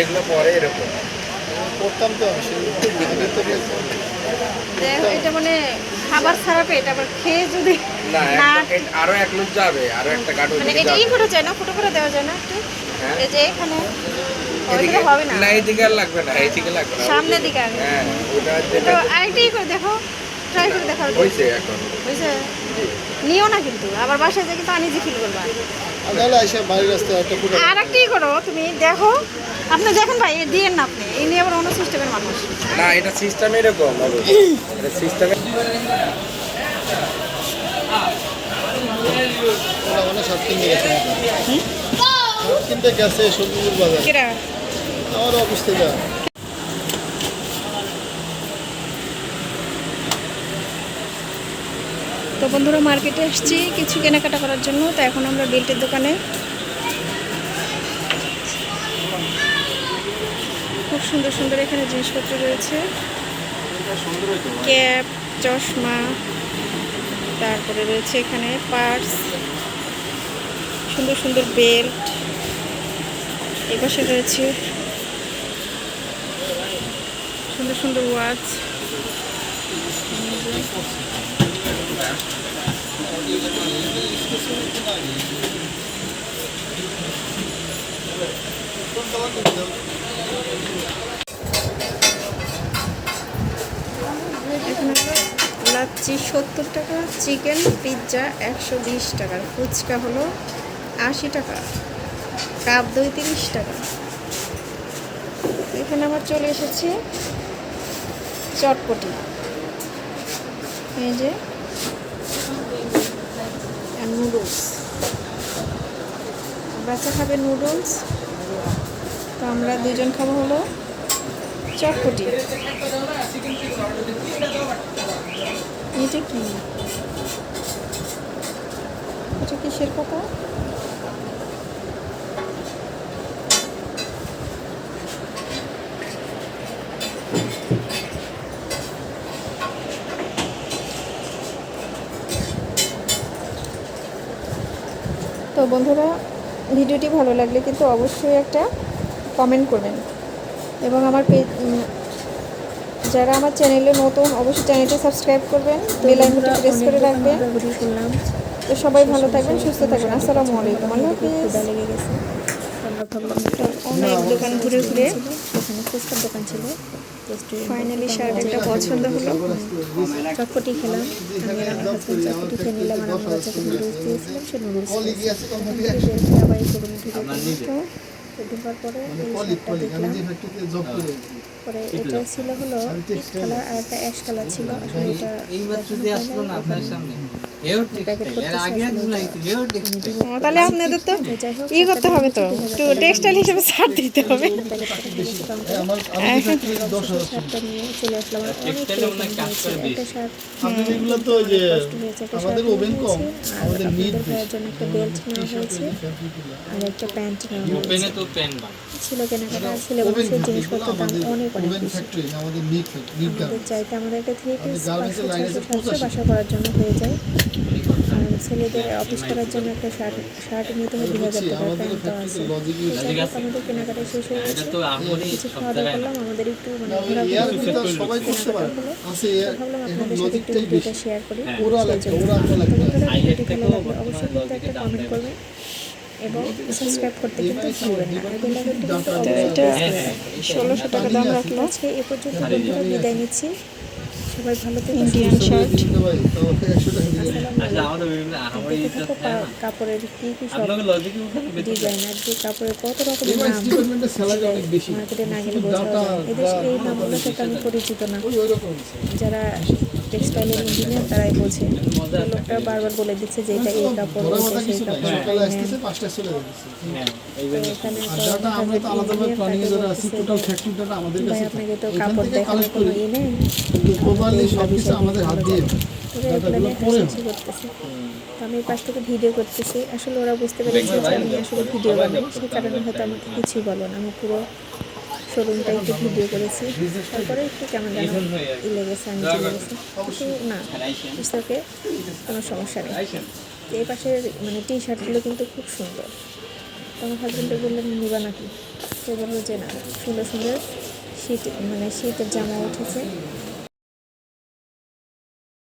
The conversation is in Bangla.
এগুলো পরে এরকম করতাম তো আমি সেগুলো আগে তো দেখো এটা মানে খাবার ছাড়া পেট আবার খেয়ে যদি না না একটা- এ- আরও এক লোক যাবে আরও একটা গাড়ি মানে এটা ই করা যায় না ফুটো করে দেওয়া যায় না একটু। হ্যাঁ। এই যে এখানে হবে না। না এইদিকে লাগবে না এইদিকে লাগবে না সামনের দিকে হ্যাঁ ওটা করে দেখো ট্রাই করে দেখাও। হয়েছে এখন। বুঝছে নিও না কিন্তু আবার বাসায় যে কিন্তু আনিজি ফিল করবা। আর নাহলে আইসা বাড়ির রাস্তায় একটা আর একটা করো তুমি দেখো আপনি দেখেন ভাই এ দিয়েন না আপনি এই নিয়ে আবার অন্য সিস্টেমের মানুষ। না এটা সিস্টেম এরকম এটা সিস্টেমে মানে সাত কিনতে গেছে সাত কিনতে গেছে সবজির বাজার। কিরা? আমার অফিস থেকে বন্ধুরা মার্কেটে এসেছি কিছু কেনাকাটা করার জন্য, তো এখন আমরা বেল্টের দোকানে। খুব সুন্দর সুন্দর এখানে জিনিসপত্র রয়েছে। ক্যাপ, চশমা, তারপরে রয়েছে এখানে পার্স, সুন্দর সুন্দর বেল্ট। এপাশে রয়েছে সুন্দর সুন্দর ওয়াচ। লাচ্ছি সত্তর টাকা, চিকেন, পিৎজা একশো বিশ টাকা, ফুচকা হলো আশি টাকা, কাপ দই তিরিশ টাকা। এখানে আমার চলে এসেছে চটপটি। এই যে নুডলস। বাচ্চা খাবে নুডলস। তো আমরা দুজন খাব হলো চটপটি। এটা কি? এটা কিসের কথা তো বন্ধুরা ভিডিওটি ভালো লাগলে কিন্তু অবশ্যই একটা কমেন্ট করবেন। এবং আমার পেজ যারা আমার চ্যানেলে নতুন অবশ্যই চ্যানেলটি সাবস্ক্রাইব করবেন। বেল আইকনটি প্রেস করে রাখবেন। তো সবাই ভালো থাকবেন সুস্থ থাকবেন। আসসালামু আলাইকুম। আল্লাহ হাফিজ। গেছে। আমরা ভাবলাম তো অনেক দোকান ঘুরে ঘুরে ওখানে ফুচকার দোকান ছিল। ফাইনালি শার্ট একটা পছন্দ হলো। চটপটি খেলাম। আমি আমার হাজব্যান্ড চটপটি খেয়ে নিলাম আর আমরা যখন নুডলস দিয়েছিলাম সে নুডলস আবার এই ঢোকার পরে এই কলিগ শার্টটা কলিগ আমি দেখলাম যে ফ্যাক্টরিতে জব করি পরে এটা ছিল হলো কালার আর একটা অ্যাশ কালার ছিল। আসলে এটা তাহলে আপনাদের তো ই করতে হবে তো একটু টেক্সটাইল হিসেবে ছাড় দিতে হবে। আর একটা প্যান্ট ছিল কেনাকাটা ছেলে জিনিসপত্রের দাম অনেক অনেক ফ্যাক্টরি আমাদের চাইতে একটা থ্রি পিস। বাসা করার জন্য হয়ে যায়। ছেলেদের অফিস করার জন্য একটা শার্ট শার্ট নিতে হয় দু হাজার টাকার আমাদের প্যান্ট তো আছে আমাদের কেনাকাটা শেষ হয়ে গেছে। কিছু খাওয়া দাওয়া করলাম আমাদের একটু মানে এয়ার ঘোরাঘুরি কিন্তু সবাই করতে পারে। আছে এয়ার ভাবলাম আপনাদের সাথে একটু ভিডিওটা শেয়ার করি। হেড ভিডিওটি ভালো লাগলে? অবশ্যই কিন্তু একটা কমেন্ট করবেন এবং সাবস্ক্রাইব করতে কিন্তু ভুলবেন না। আর বেল কিন্তু অবশ্যই এটা হ্যাঁ হ্যাঁ ষোলোশো টাকা দাম রাখল। আজকে এ পর্যন্ত বন্ধুরা বিদায় নিচ্ছি। সবাই ভালো থেকো ইন্ডিয়ান শার্ট আচ্ছা কাপড়ের কি কি সব বেতন ডিজাইনার যে কাপড়ের কত রকমের নাম মার্কেটে না গেলে বোঝা এদের এই নামগুলোর সাথে আমি পরিচিত না। যারা টেক্সটাইলের ইঞ্জিনিয়ার তারাই বোঝে। লোকটা বারবার বলে দিচ্ছে যে এটা এই কাপড় সেই কাপড়। হ্যাঁ। হ্যাঁ এখানে আর আপনাকে তো কাপড় থেকে দেখানোর কোনো করি। ই নেই। প্রপারলি সব কিছু আমাদের হাত দিয়ে আমি হাসাহাসি করতেছি। তো আমি এই পাশ থেকে ভিডিও করতেছি। আসলে ওরা বুঝতে পেরেছে যে আমি আসলে ভিডিও বানাই সেই কারণে হয়তো আমাকে কিছুই বলো না। আমি পুরো শোরুমটা একটু ভিডিও করেছি। তারপরে একটু কেমন যেন ই লেগেছে আমি চলে গেছি কিন্তু না পুস্তকে কোনো সমস্যা নেই। এই পাশের মানে টি শার্টগুলো কিন্তু খুব সুন্দর। তো আমার হাজব্যান্ডে বললেন নিবা নাকি? সে বলল যে না সুন্দর সুন্দর। শীত মানে শীতের জামা উঠেছে।